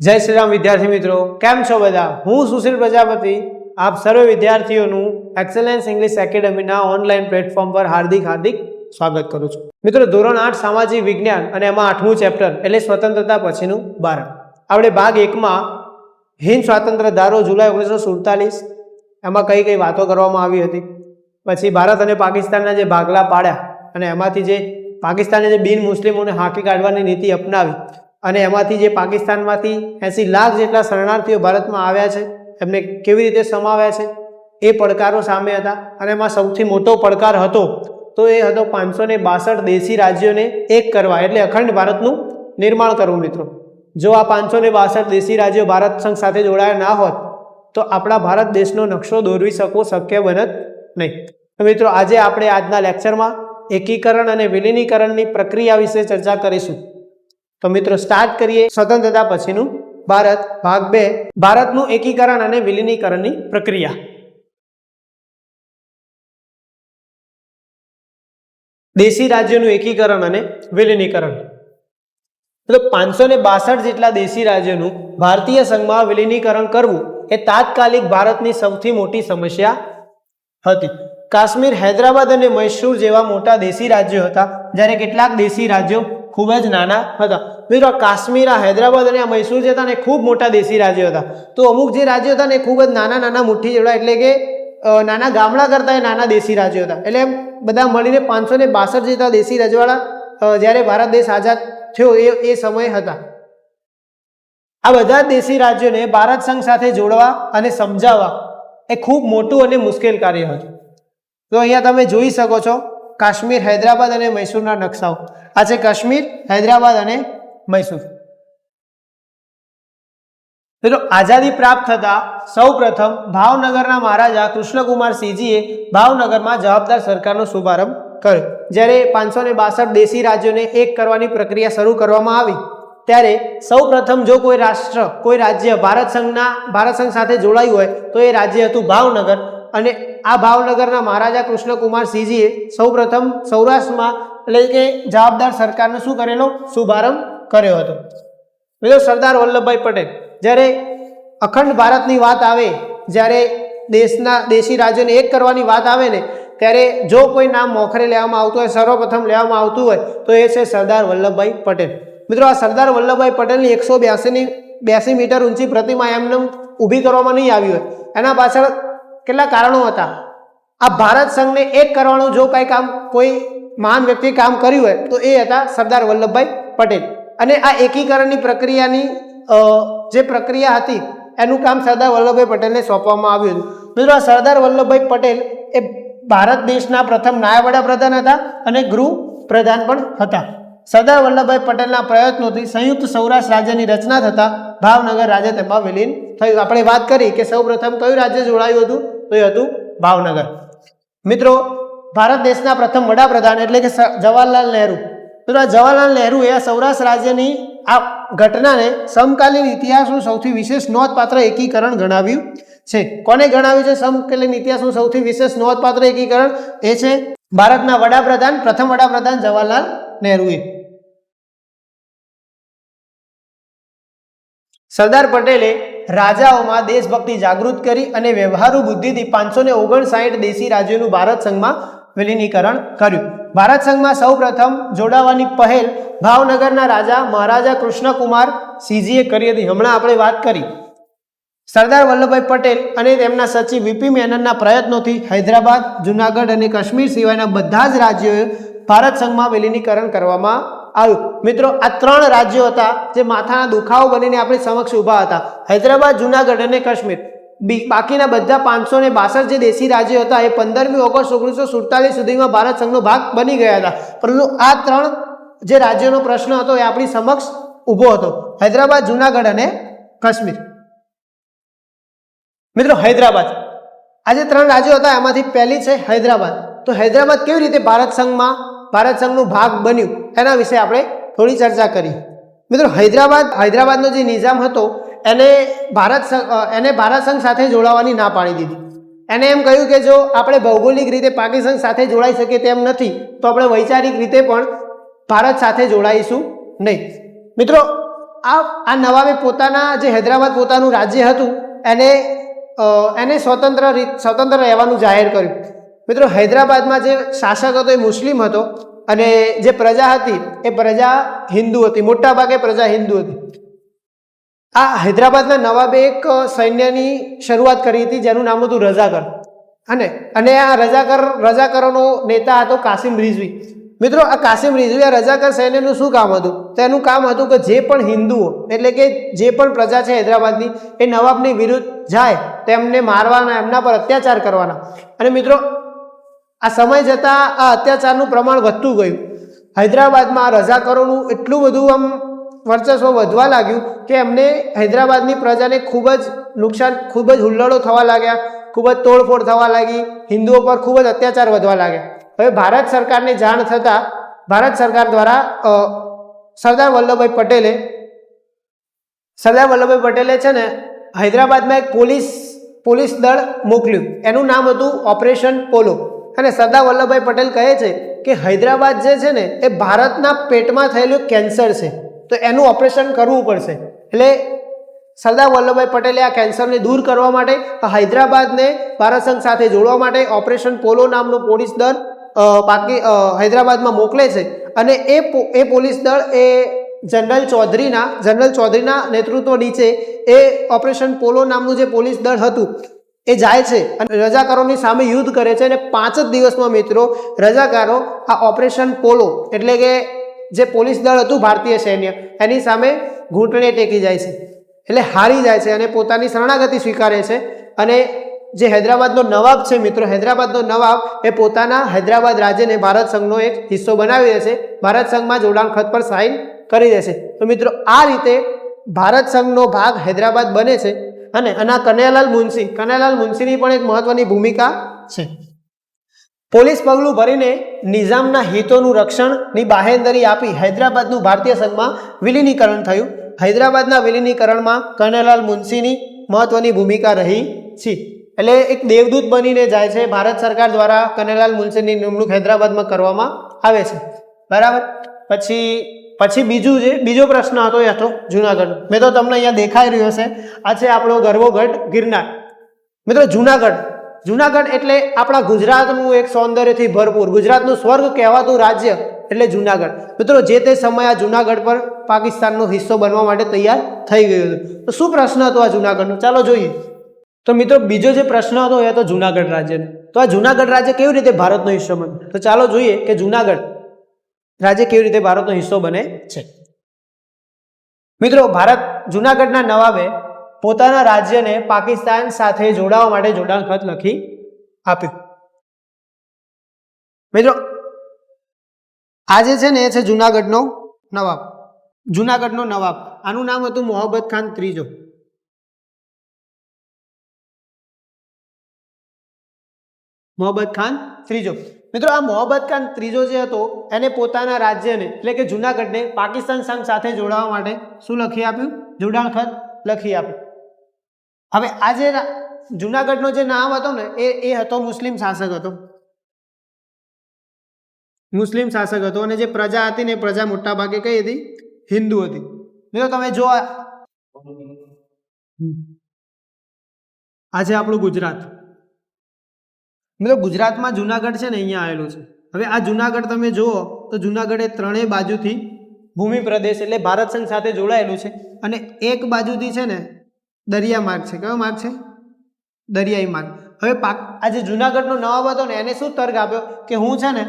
જય શ્રી રામ વિદ્યાર્થી મિત્રો. કેમ છો બધા? હું સુશીલ પ્રજાપતિ. આપ સર્વે વિદ્યાર્થીઓનું એક્સેલન્સ ઇંગ્લિશ એકેડમીના ઓનલાઈન પ્લેટફોર્મ પર હાર્દિક હાર્દિક સ્વાગત કરું છું. મિત્રો, ધોરણ આઠ સામાજિક વિજ્ઞાન અને એમાં આઠમું ચેપ્ટર એટલે સ્વતંત્રતા પછીનું બારણ આપણે ભાગ એકમાં હિન્દ સ્વાતંત્ર્ય ધારો જુલાઈ ઓગણીસો સુડતાલીસ. એમાં કઈ કઈ વાતો કરવામાં આવી હતી? પછી ભારત અને પાકિસ્તાનના જે ભાગલા પાડ્યા અને એમાંથી જે પાકિસ્તાને જે બિન મુસ્લિમોને હાંકી કાઢવાની નીતિ અપનાવી અને એમાંથી જે પાકિસ્તાનમાંથી એંસી લાખ જેટલા શરણાર્થીઓ ભારતમાં આવ્યા છે, એમને કેવી રીતે સમાવ્યા છે, એ પડકારો સામે હતા. અને એમાં સૌથી મોટો પડકાર હતો, તો એ હતો પાંચસો ને બાસઠ દેશી રાજ્યોને એક કરવા, એટલે અખંડ ભારતનું નિર્માણ કરવું મિત્રો. જો આ પાંચસો ને બાસઠ દેશી રાજ્યો ભારત સંઘ સાથે જોડાયા ના હોત, તો આપણા ભારત દેશનો નકશો દોરવી શકવો શક્ય બનત નહીં. તો મિત્રો, આજે આપણે આજના લેક્ચરમાં એકીકરણ અને વિલીનીકરણની પ્રક્રિયા વિશે ચર્ચા કરીશું. તો મિત્રો સ્ટાર્ટ કરીએ સ્વતંત્રતા પછીનું. ભારત, ભાગ બે. ભારતનું એકીકરણ અને વિલીનીકરણની પ્રક્રિયા. દેશી રાજ્યોનું એકીકરણ અને વિલીનીકરણ. તો પાંચસો ને બાસઠ જેટલા દેશી રાજ્યોનું ભારતીય સંઘમાં વિલીનીકરણ કરવું એ તાત્કાલિક ભારતની સૌથી મોટી સમસ્યા હતી. કાશ્મીર, હૈદરાબાદ અને મૈસૂર જેવા મોટા દેશી રાજ્યો હતા, જ્યારે કેટલાક દેશી રાજ્યો ખૂબ જ નાના હતા. મિત્રો, કાશ્મીર, આ હૈદરાબાદ અને આ મૈસૂર જે હતા ને ખૂબ મોટા દેશી રાજ્યો હતા. તો અમુક જે રાજ્યો હતા ને ખૂબ જ નાના નાના મુઠ્ઠી જેવડા એટલે કે નાના ગામડા કરતાં નાના દેશી રાજ્યો હતા. એટલે બધા મળીને પાંચસો ને બાસઠ જેટલા દેશી રજવાડા જ્યારે ભારત દેશ આઝાદ થયો એ એ સમય હતા. આ બધા દેશી રાજ્યોને ભારત સંઘ સાથે જોડવા અને સમજાવવા એ ખૂબ મોટું અને મુશ્કેલ કાર્ય હતું. તો અહીંયા તમે જોઈ શકો છો કાશ્મીર, હૈદરાબાદ અને મૈસૂરના નકશાઓ. આ છે કાશ્મીર, હૈદરાબાદ અને મૈસૂર. મિત્રો, આઝાદી પ્રાપ્ત થતા સૌ પ્રથમ ભાવનગરના મહારાજા કૃષ્ણકુમાર સિંહજીએ ભાવનગરમાં જવાબદાર સરકારનો શુભારંભ કર્યો. જ્યારે પાંચસો ને બાસઠ દેશી રાજ્યોને એક કરવાની પ્રક્રિયા શરૂ કરવામાં આવી, ત્યારે સૌ પ્રથમ જો કોઈ રાષ્ટ્ર, કોઈ રાજ્ય ભારત સંઘના, ભારત સંઘ સાથે જોડાયું હોય, તો એ રાજ્ય હતું ભાવનગર. અને આ ભાવનગરના મહારાજા કૃષ્ણકુમાર સિંહજીએ સૌ પ્રથમ સૌરાષ્ટ્રમાં એટલે કે જવાબદાર સરકારનો શું કરેલો? શુભારંભ કર્યો હતો. બીજો સરદાર વલ્લભભાઈ પટેલ, જ્યારે અખંડ ભારતની વાત આવે, જ્યારે દેશના દેશી રાજ્યોને એક કરવાની વાત આવે ને, ત્યારે જો કોઈ નામ મોખરે લેવામાં આવતું હોય, સર્વપ્રથમ લેવામાં આવતું હોય, તો એ છે સરદાર વલ્લભભાઈ પટેલ. મિત્રો આ સરદાર વલ્લભભાઈ પટેલની એકસો બ્યાસીની, બ્યાસી મીટર ઊંચી પ્રતિમા એમને ઊભી કરવામાં નહીં આવી હોય. એના પાછળ કેટલા કારણો હતા? આ ભારત સંઘને એક કરવાનું જો કાંઈ કામ, કોઈ મહાન વ્યક્તિએ કામ કર્યું હોય, તો એ હતા સરદાર વલ્લભભાઈ પટેલ. અને આ એકીકરણની પ્રક્રિયાની જે પ્રક્રિયા હતી, એનું કામ સરદાર વલ્લભભાઈ પટેલને સોંપવામાં આવ્યું હતું. મિત્રો, આ સરદાર વલ્લભભાઈ પટેલ એ ભારત દેશના પ્રથમ નાયબ વડાપ્રધાન હતા અને ગૃહ પ્રધાન પણ હતા. સરદાર વલ્લભભાઈ પટેલના પ્રયત્નોથી સંયુક્ત સૌરાષ્ટ્ર રાજ્યની રચના થતાં ભાવનગર રાજ્ય તેમાં વિલીન થયું. આપણે વાત કરી કે સૌ પ્રથમ કયું રાજ્ય જોડાયું હતું? તો એ હતું ભાવનગર. મિત્રો, ભારત દેશના પ્રથમ વડાપ્રધાન એટલે કે જવાહરલાલ નહેરુ. મિત્રો, આ જવાહરલાલ નહેરુએ એ સૌરાષ્ટ્ર રાજ્યની આ ઘટનાને સમકાલીન ઇતિહાસનું સૌથી વિશેષ નોંધપાત્ર એકીકરણ ગણાવ્યું છે. કોને ગણાવ્યું છે સમકાલીન ઇતિહાસનું સૌથી વિશેષ નોંધપાત્ર એકીકરણ? એ છે ભારતના વડાપ્રધાન, પ્રથમ વડાપ્રધાન જવાહરલાલ નહેરુએ. સરદાર પટેલે રાજાઓમાં દેશભક્તિ જાગૃત કરી અને વ્યવહારુ બુદ્ધિથી પાંચસો ને ઓગણસાઠ દેશી રાજ્યોનું ભારત સંઘમાં વિલીનીકરણ કર્યું. ભારત સંઘમાં સૌ પ્રથમ જોડાવાની પહેલ ભાવનગરના રાજા મહારાજા કૃષ્ણકુમાર સિંહજીએ કરી હતી. હમણાં આપણે વાત કરી. સરદાર વલ્લભભાઈ પટેલ અને તેમના સચિવ વીપી મેનનના પ્રયત્નોથી હૈદરાબાદ, જુનાગઢ અને કાશ્મીર સિવાયના બધા જ રાજ્યોએ ભારત સંઘમાં વિલીનીકરણ કરવામાં આવ્યું. મિત્રો, આ ત્રણ રાજ્યો હતા જે માથાના દુખાવો બનીને આપણી સમક્ષ ઊભા હતા. હૈદરાબાદ, જુનાગઢ અને કાશ્મીર. બાકીના બધા પાંચસો ને બાસઠ જે દેશી રાજ્યો હતા, એ પંદરમી ઓગસ્ટ ઓગણીસો સુડતાલીસ સુધીમાં ભારત સંઘનો ભાગ બની ગયા હતા. પરંતુ આ ત્રણ જે રાજ્યોનો પ્રશ્ન હતો એ આપણી સમક્ષ ઊભો હતો. હૈદરાબાદ, જુનાગઢ અને કાશ્મીર. મિત્રો, હૈદરાબાદ. આ જે ત્રણ રાજ્યો હતા, એમાંથી પહેલી છે હૈદરાબાદ. તો હૈદરાબાદ કેવી રીતે ભારત સંઘમાં ભારત સંઘનું ભાગ બન્યું. એના વિશે આપણે થોડી ચર્ચા કરી. મિત્રો, હૈદરાબાદ, હૈદરાબાદનો જે નિઝામ હતો, એને ભારત એને ભારત સંઘ સાથે જોડાવાની ના પાડી દીધી. એને એમ કહ્યું કે જો આપણે ભૌગોલિક રીતે પાકિસ્તાન સાથે જોડાઈ શકીએ તેમ નથી, તો આપણે વૈચારિક રીતે પણ ભારત સાથે જોડાઈશું નહીં. મિત્રો, આ આ નવાબે પોતાના, જે હૈદરાબાદ પોતાનું રાજ્ય હતું, એને એને સ્વતંત્ર સ્વતંત્ર રહેવાનું જાહેર કર્યું. મિત્રો, હૈદરાબાદમાં જે શાસક હતો, એ મુસ્લિમ હતો અને જે પ્રજા હતી, એ પ્રજા હિન્દુ હતી. મોટા ભાગે પ્રજા હિન્દુ હતી. આ હૈદરાબાદના નવાબે એક સૈન્યની શરૂઆત કરી હતી, જેનું નામ હતું રઝાકર. અને અને આ રઝાકર, રઝાકરોનો નેતા હતો કાસિમ રિઝવી. મિત્રો, આ કાસિમ રિઝવી આ રઝાકર સૈન્યનું શું કામ હતું? તો એનું કામ હતું કે જે પણ હિન્દુઓ, એટલે કે જે પણ પ્રજા છે હૈદરાબાદની, એ નવાબની વિરુદ્ધ જાય તેમને મારવાના, એમના પર અત્યાચાર કરવાના. અને મિત્રો આ સમય જતાં આ અત્યાચારનું પ્રમાણ વધતું ગયું. હૈદરાબાદમાં રજાકરોનું એટલું બધું આમ વર્ચસ્વ વધવા લાગ્યું કે એમને હૈદરાબાદની પ્રજાને ખૂબ જ નુકસાન, ખૂબ જ હુલ્લડો થવા લાગ્યા, ખૂબ જ તોડફોડ થવા લાગી, હિન્દુઓ પર ખૂબ જ અત્યાચાર વધવા લાગ્યા. હવે ભારત સરકારને જાણ થતાં, ભારત સરકાર દ્વારા સરદાર વલ્લભભાઈ પટેલે, સરદાર વલ્લભભાઈ પટેલે છે ને, હૈદરાબાદમાં એક પોલીસ પોલીસ દળ મોકલ્યું. એનું નામ હતું ઓપરેશન પોલો. અને સરદાર વલ્લભભાઈ પટેલ કહે છે કે હૈદરાબાદ જે છે ને, એ ભારતના પેટમાં થયેલું કેન્સર છે. તો એનું ઓપરેશન કરવું પડશે. એટલે સરદાર વલ્લભભાઈ પટેલે આ કેન્સરને દૂર કરવા માટે હૈદરાબાદને ભારત સંઘ સાથે જોડવા માટે ઓપરેશન પોલો નામનું પોલીસ દળ બાકી હૈદરાબાદમાં મોકલે છે. અને એ એ પોલીસ દળ, એ જનરલ ચૌધરીના જનરલ ચૌધરીના નેતૃત્વ નીચે એ ઓપરેશન પોલો નામનું જે પોલીસ દળ હતું એ જાય છે. અને રજાકારોની સામે યુદ્ધ કરે છે અને પાંચ જ દિવસમાં મિત્રો રજાકારો આ ઓપરેશન પોલો એટલે કે જે પોલીસ દળ હતું ભારતીય સૈન્ય, એની સામે ઘૂંટણે ટેકી જાય છે. એટલે હારી જાય છે અને પોતાની શરણાગતિ સ્વીકારે છે અને જે હૈદરાબાદનો નવાબ છે મિત્રો, હૈદરાબાદનો નવાબ એ પોતાના હૈદરાબાદ રાજ્યને ભારત સંઘનો એક હિસ્સો બનાવી દેશે. ભારત સંઘમાં જોડાણ ખત પર સાઇન કરી દેશે. તો મિત્રો આ રીતે ભારત સંઘનો ભાગ હૈદરાબાદ બને છે. અને આના કનૈયાલાલ મુનશી, કનૈયાલાલ મુનશીની પણ એક મહત્વની ભૂમિકા છે. પોલીસ પગલું ભરીને નિઝામના હિતોનું રક્ષણની બાહેંધરી આપી હૈદરાબાદનું ભારતીય સંઘમાં વિલીનીકરણ થયું. હૈદરાબાદના વિલીનીકરણમાં કનૈયાલાલ મુનશીની મહત્વની ભૂમિકા રહી છે. એટલે એક દેવદૂત બનીને જાય છે, ભારત સરકાર દ્વારા કનૈયાલાલ મુનશીની નિમણૂક હૈદરાબાદમાં કરવામાં આવે છે. બરાબર? પછી પછી બીજું જે, બીજો પ્રશ્ન હતો એ હતો જુનાગઢ. મેં તો તમને અહીંયા દેખાઈ રહ્યો છે આ છે આપણો ગર્વોગઢ ગિરનાર. મિત્રો, જુનાગઢ. જુનાગઢ એટલે આપણા ગુજરાતનું એક સૌંદર્યથી ભરપૂર, ગુજરાતનું સ્વર્ગ કહેવાતું રાજ્ય એટલે જુનાગઢ. મિત્રો, જે તે સમયે આ જુનાગઢ પર પાકિસ્તાનનો હિસ્સો બનવા માટે તૈયાર થઈ ગયું હતું. તો શું પ્રશ્ન હતો આ જુનાગઢનો? ચાલો જોઈએ. તો મિત્રો, બીજો જે પ્રશ્ન હતો એ હતો જુનાગઢ રાજ્યનો. તો આ જુનાગઢ રાજ્ય કેવી રીતે ભારતનો હિસ્સો બન્યો? તો ચાલો જોઈએ કે જુનાગઢ રાજ્ય કેવી રીતે ભારતનો હિસ્સો બને છે? મિત્રો, ભારત જુનાગઢના નવાબે પોતાના રાજ્યને પાકિસ્તાન સાથે જોડાવા માટે જોડાણ ખત લખી આપ્યું. મિત્રો, આજે છે ને એ છે જુનાગઢનો નવાબ. જુનાગઢનો નવાબ. આનું નામ હતું મોહબ્બત ખાન ત્રીજો. મોહબ્બત ખાન ત્રીજો. મિત્રો, આ મોહબ્બત ખાન ત્રીજો જે હતો, એને પોતાના રાજ્યને, એટલે કે જુનાગઢને, પાકિસ્તાન સંઘ સાથે જોડાવા માટે શું લખી આપ્યું? જોડાણ ખત લખી આપ્યું. હવે આ જે જુનાગઢનો જે નામ હતો ને, એ એ હતો મુસ્લિમ શાસક હતો. મુસ્લિમ શાસક હતો અને જે પ્રજા હતી ને, એ પ્રજા મોટા ભાગે કઈ હતી? હિન્દુ હતી. મિત્રો, તમે જો આ આ આપણું ગુજરાત. મિત્રો ગુજરાતમાં જુનાગઢ છે ને અહીંયા આવેલું છે. હવે આ જુનાગઢ તમે જુઓ તો જુનાગઢ એ ત્રણેય બાજુથી ભૂમિ પ્રદેશ એટલે ભારત સંઘ સાથે જોડાયેલું છે અને એક બાજુથી છે ને દરિયા માર્ગ છે. કયો માર્ગ છે? દરિયાઈ માર્ગ. હવે પાક આ જે જુનાગઢનો નવાબ હતો ને એને શું તર્ક આપ્યો કે હું છે ને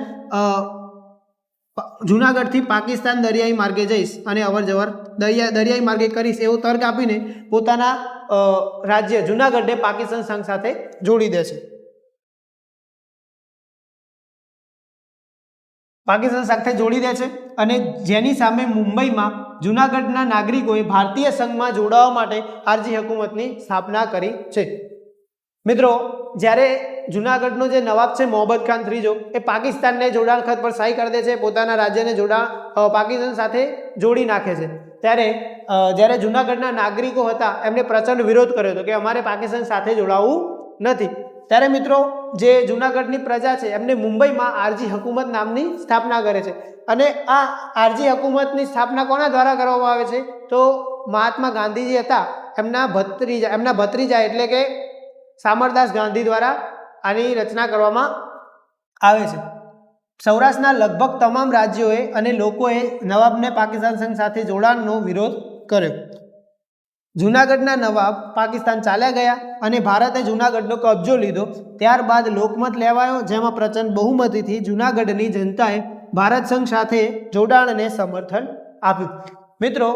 જુનાગઢથી પાકિસ્તાન દરિયાઈ માર્ગે જઈશ અને અવર જવર દરિયા, દરિયાઈ માર્ગે કરીશ એવો તર્ક આપીને પોતાના રાજ્ય જુનાગઢને પાકિસ્તાન સંઘ સાથે જોડી દે છે. પાકિસ્તાન સાથે જોડી દે છે અને જેની સામે મુંબઈમાં જુનાગઢના નાગરિકોએ ભારતીય સંઘમાં જોડાવા માટે આરજી હકુમતની સ્થાપના કરી છે. મિત્રો, જ્યારે જુનાગઢનો જે નવાબ છે મોહમ્મદ ખાન ત્રીજો, એ પાકિસ્તાનને જોડાણ ખત પર સહી કરી દે છે, પોતાના રાજ્યને જોડાણ પાકિસ્તાન સાથે જોડી નાખે છે. ત્યારે જ્યારે જુનાગઢના નાગરિકો હતા, એમને પ્રચંડ વિરોધ કર્યો હતો કે અમારે પાકિસ્તાન સાથે જોડાવવું નથી. ત્યારે મિત્રો, જે જૂનાગઢની પ્રજા છે, એમને મુંબઈમાં આરજી હકુમત નામની સ્થાપના કરે છે. અને આ આરજી હકુમતની સ્થાપના કોના દ્વારા કરવામાં આવે છે? તો મહાત્મા ગાંધીજી હતા, એમના ભત્રીજા એમના ભત્રીજા એટલે કે સામરદાસ ગાંધી દ્વારા આની રચના કરવામાં આવે છે. સૌરાષ્ટ્રના લગભગ તમામ રાજ્યોએ અને લોકોએ નવાબને પાકિસ્તાન સંઘ સાથે જોડાણનો વિરોધ કર્યો. જૂનાગઢના નવાબ પાકિસ્તાન ચાલ્યા ગયા અને ભારતે જૂનાગઢનો કબજો લીધો. ત્યારબાદ લોકમત લેવાયો, જેમાં પ્રચંડ બહુમતીથી જૂનાગઢની જનતાએ ભારત સંઘ સાથે જોડાણને સમર્થન આપ્યું. મિત્રો,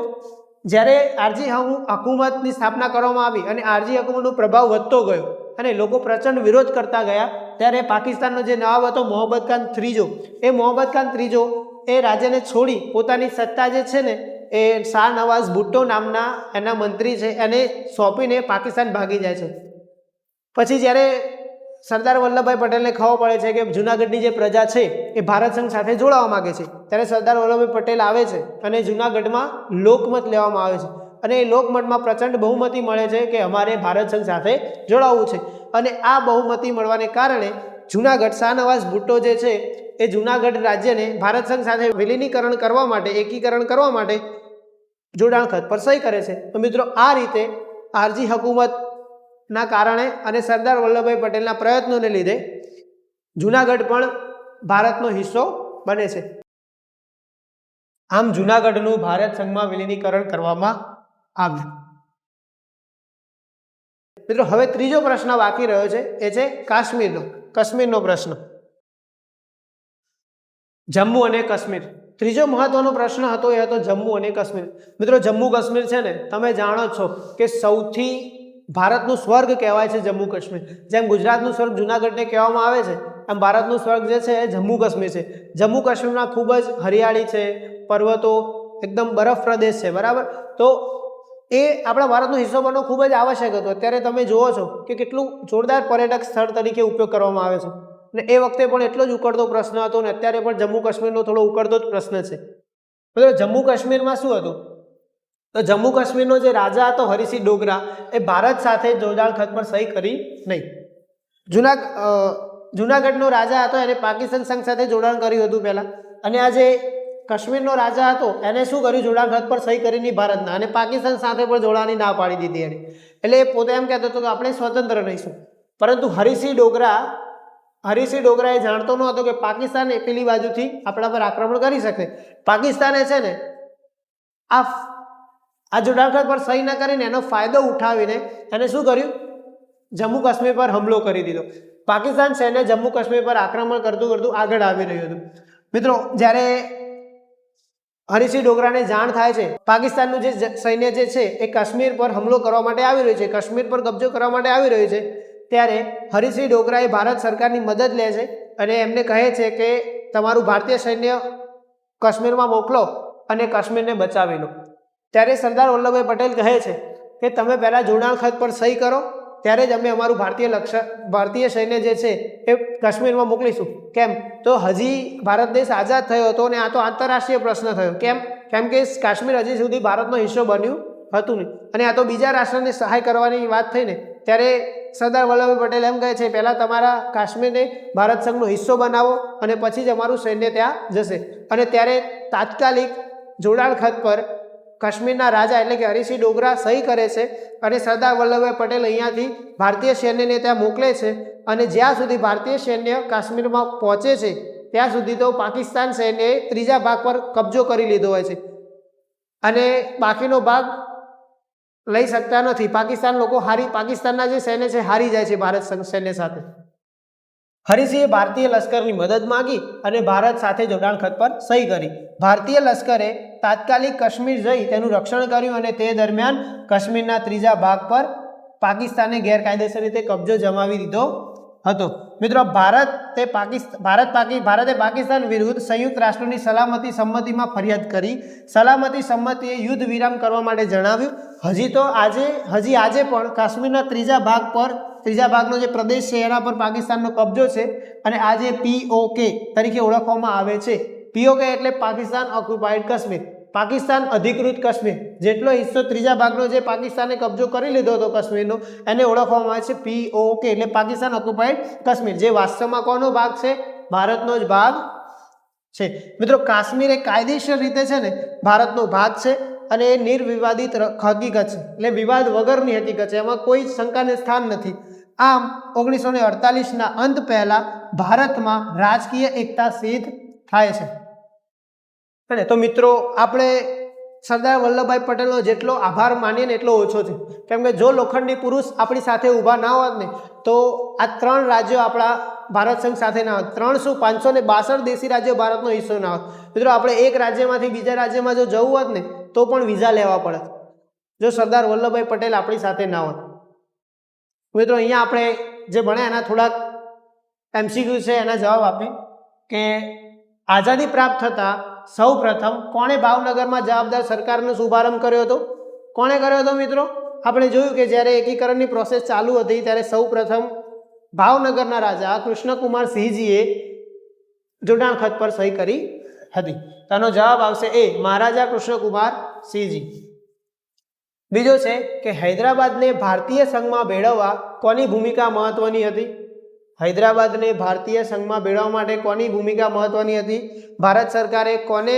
જ્યારે આરજી હકુમતની સ્થાપના કરવામાં આવી અને આરજી હકુમતનો પ્રભાવ વધતો ગયો અને લોકો પ્રચંડ વિરોધ કરતા ગયા, ત્યારે પાકિસ્તાનનો જે નવાબ હતો, મોહમ્મદ ખાન ત્રીજો. એ મોહમ્મદ ખાન ત્રીજો એ રાજ્યને છોડી પોતાની સત્તા જે છે ને એ શાહ નવાઝ ભુટ્ટો નામના એના મંત્રી છે, એને સોંપીને પાકિસ્તાન ભાગી જાય છે. પછી જ્યારે સરદાર વલ્લભભાઈ પટેલને ખબર પડે છે કે જૂનાગઢની જે પ્રજા છે, એ ભારત સંઘ સાથે જોડાવા માગે છે. ત્યારે સરદાર વલ્લભભાઈ પટેલ આવે છે અને જૂનાગઢમાં લોકમત લેવામાં આવે છે. અને એ લોકમતમાં પ્રચંડ બહુમતી મળે છે કે અમારે ભારત સંઘ સાથે જોડાવવું છે. અને આ બહુમતી મળવાને કારણે જૂનાગઢ શાહનવાઝ ભુટ્ટો જે છે, એ જૂનાગઢ રાજ્યને ભારત સંઘ સાથે વિલીનીકરણ કરવા માટે, એકીકરણ કરવા માટે જોડાણ ખત પર સહી કરે છે. તો મિત્રો, આ રીતે આરજી હકુમતના કારણે અને સરદાર વલ્લભભાઈ પટેલના પ્રયત્નોને લીધે જૂનાગઢ પણ ભારતનો હિસ્સો બને છે. આમ જૂનાગઢનું ભારત સંઘમાં વિલીનીકરણ કરવામાં આવ્યું. મિત્રો, હવે ત્રીજો પ્રશ્ન બાકી રહ્યો છે, એ છે કાશ્મીરનો કાશ્મીરનો પ્રશ્ન. જમ્મુ અને કાશ્મીર. ત્રીજો મહત્વનો પ્રશ્ન હતો એ હતો જમ્મુ અને કાશ્મીર. મિત્રો, જમ્મુ કાશ્મીર છે ને, તમે જાણો છો કે સૌથી ભારતનું સ્વર્ગ કહેવાય છે જમ્મુ કાશ્મીર. જેમ ગુજરાતનું સ્વર્ગ જૂનાગઢને કહેવામાં આવે છે, એમ ભારતનું સ્વર્ગ જે છે એ જમ્મુ કાશ્મીર છે. જમ્મુ કાશ્મીરમાં ખૂબ જ હરિયાળી છે, પર્વતો એકદમ બરફ પ્રદેશ છે, બરાબર? તો એ આપણા ભારતનો હિસ્સો બનવો ખૂબ જ આવશ્યક હતો. અત્યારે તમે જુઓ છો કે કેટલું જોરદાર પર્યટક સ્થળ તરીકે ઉપયોગ કરવામાં આવે છે. અને એ વખતે પણ એટલો જ ઉકળતો પ્રશ્ન હતો ને અત્યારે પણ જમ્મુ કાશ્મીરનો થોડો ઉકળતો જ પ્રશ્ન છે. બરાબર જમ્મુ કાશ્મીરમાં શું હતું? તો જમ્મુ કાશ્મીરનો જે રાજા હતો હરિસિંહ ડોગરા, એ ભારત સાથે જોડાણ ખત પર સહી કરી નહીં. જુના જૂનાગઢનો જુનાગઢનો રાજા હતો, એને પાકિસ્તાન સંઘ સાથે જોડાણ કર્યું હતું પહેલાં. અને આ જે કાશ્મીરનો રાજા હતો, એને શું કર્યું? જોડાણ ખત પર સહી કરી નહીં ભારતના. અને પાકિસ્તાન સાથે પણ જોડાણની ના પાડી દીધી એને એટલે એ પોતે એમ કહેતો હતો કે આપણે સ્વતંત્ર રહીશું. પરંતુ હરિસિંહ ડોગરા હરિસિંહ ડોગરા એ જાણતો ન હતો કે પાકિસ્તાન એ પેલી બાજુથી આપણા પર આક્રમણ કરી શકે. પાકિસ્તાને છે ને આ આ જોડાણ પર સહી ન કરીને એનો ફાયદો ઉઠાવીને એને શું કર્યું? જમ્મુ કાશ્મીર પર હુમલો કરી દીધો. પાકિસ્તાન સૈન્ય જમ્મુ કાશ્મીર પર આક્રમણ કરતું કરતું આગળ આવી રહ્યું હતું. મિત્રો, જ્યારે હરિસિંહ ડોગરાને જાણ થાય છે, પાકિસ્તાનનું જે સૈન્ય જે છે એ કાશ્મીર પર હુમલો કરવા માટે આવી રહ્યું છે. કાશ્મીર પર કબજો કરવા માટે આવી રહ્યું છે. ત્યારે હરિસિંહ ડોગરાએ ભારત સરકારની મદદ લે છે અને એમને કહે છે કે તમારું ભારતીય સૈન્ય કાશ્મીરમાં મોકલો અને કાશ્મીરને બચાવી લો. ત્યારે સરદાર વલ્લભભાઈ પટેલ કહે છે કે તમે પહેલાં જોડાણ ખત પર સહી કરો, ત્યારે જ અમે અમારું ભારતીય લક્ષ્ય, ભારતીય સૈન્ય જે છે એ કાશ્મીરમાં મોકલીશું. કેમ? તો હજી ભારત દેશ આઝાદ થયો હતો અને આ તો આંતરરાષ્ટ્રીય પ્રશ્ન થયો. કેમ? કેમ કે કાશ્મીર હજી સુધી ભારતનો હિસ્સો બન્યું હતું નહીં. અને આ તો બીજા રાષ્ટ્રને સહાય કરવાની વાત થઈ ને, ત્યારે સરદાર વલ્લભભાઈ પટેલ એમ કહે છે, પહેલાં તમારા કાશ્મીરને ભારત સંઘનો હિસ્સો બનાવો અને પછી જ અમારું સૈન્ય ત્યાં જશે. અને ત્યારે તાત્કાલિક જોડાણ ખત પર કાશ્મીરના રાજા એટલે કે હરિસિંહ ડોગરા સહી કરે છે અને સરદાર વલ્લભભાઈ પટેલ અહીંયાથી ભારતીય સૈન્યને ત્યાં મોકલે છે અને જ્યાં સુધી ભારતીય સૈન્ય કાશ્મીરમાં પહોંચે છે, ત્યાં સુધી તો પાકિસ્તાન સૈન્યએ ત્રીજા ભાગ પર કબજો કરી લીધો હોય છે. અને બાકીનો ભાગ લઈ શકતા નથી. પાકિસ્તાન લોકો હારી, પાકિસ્તાનના જે સૈન્ય છે, હારી જાય છે ભારત સૈન્ય સાથે. હરિસિંહે ભારતીય લશ્કરની મદદ માંગી અને ભારત સાથે જોડાણ ખત પર સહી કરી. ભારતીય લશ્કરે તાત્કાલિક કાશ્મીર જઈ તેનું રક્ષણ કર્યું અને તે દરમિયાન કાશ્મીરના ત્રીજા ભાગ પર પાકિસ્તાને ગેરકાયદેસર રીતે કબજો જમાવી દીધો હતો. મિત્રો, ભારત તે પાકિસ્તાન ભારત પાકી, ભારતે પાકિસ્તાન વિરુદ્ધ સંયુક્ત રાષ્ટ્રોની સલામતી સંમતિમાં ફરિયાદ કરી. સલામતી સંમતિએ યુદ્ધ વિરામ કરવા માટે જણાવ્યું, હજી તો આજે, હજી આજે પણ કાશ્મીરના ત્રીજા ભાગ પર, ત્રીજા ભાગનો જે પ્રદેશ છે, એના પર પાકિસ્તાનનો કબજો છે અને આજે પીઓકે તરીકે ઓળખવામાં આવે છે. પીઓકે એટલે પાકિસ્તાન ઓક્યુપાઈડ કાશ્મીર. પાકિસ્તાન અધિકૃત કાશ્મીર. જેટલો હિસ્સો ત્રીજા ભાગનો જે પાકિસ્તાને કબજો કરી લીધો હતો કાશ્મીરનો. એને ઓળખવામાં આવે છે પીઓકે એટલે પાકિસ્તાન ઓક્યુપાઈડ કાશ્મીર. જે વાસ્તવમાં કોનો ભાગ છે? ભારતનો જ ભાગ છે. મિત્રો, કાશ્મીર એ કાયદેસર રીતે છે ને, ભારતનો ભાગ છે અને એ નિર્વિવાદિત હકીકત છે. એટલે વિવાદ વગરની હકીકત છે. એમાં કોઈ શંકાને સ્થાન નથી. આમ ઓગણીસો ને અડતાલીસના અંત પહેલાં ભારતમાં રાજકીય એકતા સિદ્ધ થાય છે. અને તો મિત્રો, આપણે સરદાર વલ્લભભાઈ પટેલનો જેટલો આભાર માનીએ ને એટલો ઓછો છે. કેમ કે જો લોખંડી પુરુષ આપણી સાથે ઊભા ના હોત ને, તો આ ત્રણ રાજ્યો આપણા ભારત સંઘ સાથે ના હોત. ત્રણસો પાંચસો ને બાસઠ દેશી રાજ્યો ભારતનો હિસ્સો ના હોત. મિત્રો, આપણે એક રાજ્યમાંથી બીજા રાજ્યમાં જો જવું હોત ને, તો પણ વિઝા લેવા પડે જો સરદાર વલ્લભભાઈ પટેલ આપણી સાથે ના હોત. મિત્રો, અહીંયા આપણે જે ભણ્યા એના થોડાક એમસીક્યુ છે, એના જવાબ આપે કે આઝાદી પ્રાપ્ત થતાં સૌ પ્રથમ કોણે ભાવનગરમાં જવાબદાર સરકારનો શુભારંભ કર્યો હતો? કોણે કર્યો હતો મિત્રો? આપણે જોયું કે જ્યારે એકીકરણની પ્રોસેસ ચાલુ હતી ત્યારે સૌપ્રથમ ભાવનગરના રાજા કૃષ્ણકુમાર સિંહજીએ જોડાણ ખત પર સહી કરી હતી. તેનો જવાબ આવશે એ, મહારાજા કૃષ્ણકુમાર સિંહજી. બીજો છે કે, હૈદરાબાદને ભારતીય સંઘમાં ભેળવવા કોની ભૂમિકા મહત્વની હતી? હૈદરાબાદને ભારતીય સંઘમાં ભેળવવા માટે કોની ભૂમિકા મહત્વની હતી? ભારત સરકારે કોને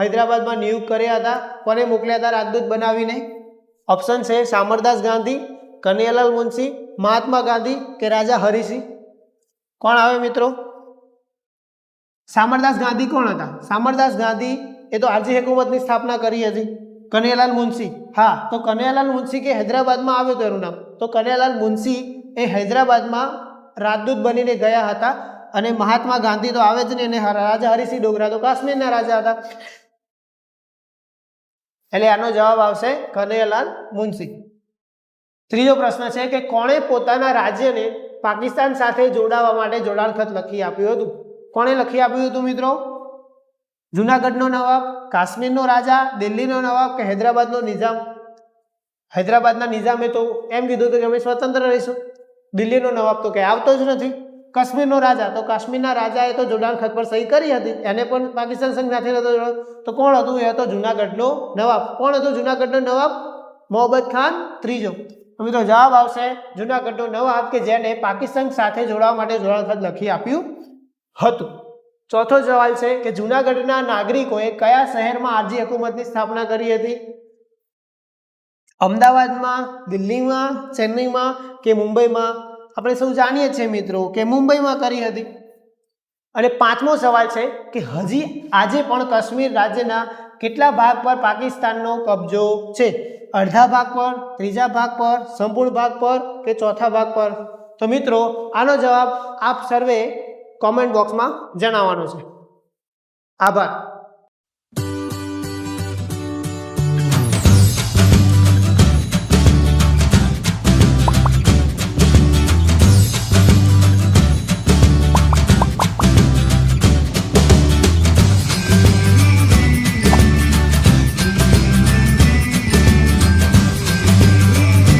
હૈદરાબાદમાં નિયુક્ત કર્યા હતા? કોને મોકલ્યા હતા રાજદૂત બનાવીને? ઓપ્શન છે સામરદાસ ગાંધી, કનૈયાલાલ મુનશી, મહાત્મા ગાંધી કે રાજા હરિસિંહ? કોણ આવે મિત્રો? સામરદાસ ગાંધી કોણ હતા? સામરદાસ ગાંધી એ તો આરજી હકુમતની સ્થાપના કરી હતી. કનૈયાલાલ મુનશી. હા, તો કનૈયાલાલ મુનશી કે હૈદરાબાદમાં આવ્યો તો એનું નામ. તો કનૈયાલાલ મુનશી એ હૈદરાબાદમાં રાજદૂત બનીને ગયા હતા અને મહાત્મા ગાંધી તો આવે જ ને અને રાજા હરિસિંહ ડોગરા તો કાશ્મીરના રાજા હતા. એટલે આનો જવાબ આવશે કનૈયાલાલ મુનશી. ત્રીજો પ્રશ્ન છે કે કોણે પોતાના રાજ્યને પાકિસ્તાન સાથે જોડાવા માટે જોડાણ ખત લખી આપ્યું હતું? કોણે લખી આપ્યું હતું મિત્રો? જુનાગઢનો નવાબ, કાશ્મીરનો રાજા, દિલ્હીનો નવાબ કે હૈદરાબાદનો નિઝામ? હૈદરાબાદના નિઝામે તો એમ કીધું હતું કે અમે સ્વતંત્ર રહીશું. દિલ્હીનો નવાબ તો કે આવતો જ નથી. કાશ્મીરનો રાજા, તો કાશ્મીરના રાજાએ તો જોડાણ ખત પર સહી કરી હતી. એને પણ પાકિસ્તાન સંઘ સાથે જોડ્યો. તો કોણ હતું? એ હતો જુનાગઢનો નવાબ. કોણ હતો જુનાગઢનો નવાબ? મોહમ્મદ ખાન ત્રીજો. મિત્રો જવાબ આવશે જુનાગઢનો નવાબ કે જેને પાકિસ્તાન સાથે જોડાવા માટે જોડાણ ખત લખી આપ્યું હતું. ચોથો સવાલ છે કે જુનાગઢના નાગરિકોએ કયા શહેરમાં આરજી હકુમતની સ્થાપના કરી હતી? અમદાવાદમાં, દિલ્હીમાં, ચેન્નઈમાં કે મુંબઈમાં? આપણે સૌ જાણીએ છીએ મિત્રો કે મુંબઈમાં કરી હતી. અને પાંચમો સવાલ છે કે હજી આજે પણ કાશ્મીર રાજ્યના કેટલા ભાગ પર પાકિસ્તાનનો કબજો છે? અડધા ભાગ પર, ત્રીજા ભાગ પર, સંપૂર્ણ ભાગ પર કે ચોથા ભાગ પર? તો મિત્રો, આનો જવાબ આપ સર્વે કોમેન્ટ બોક્સમાં જણાવવાનો છે. આભાર.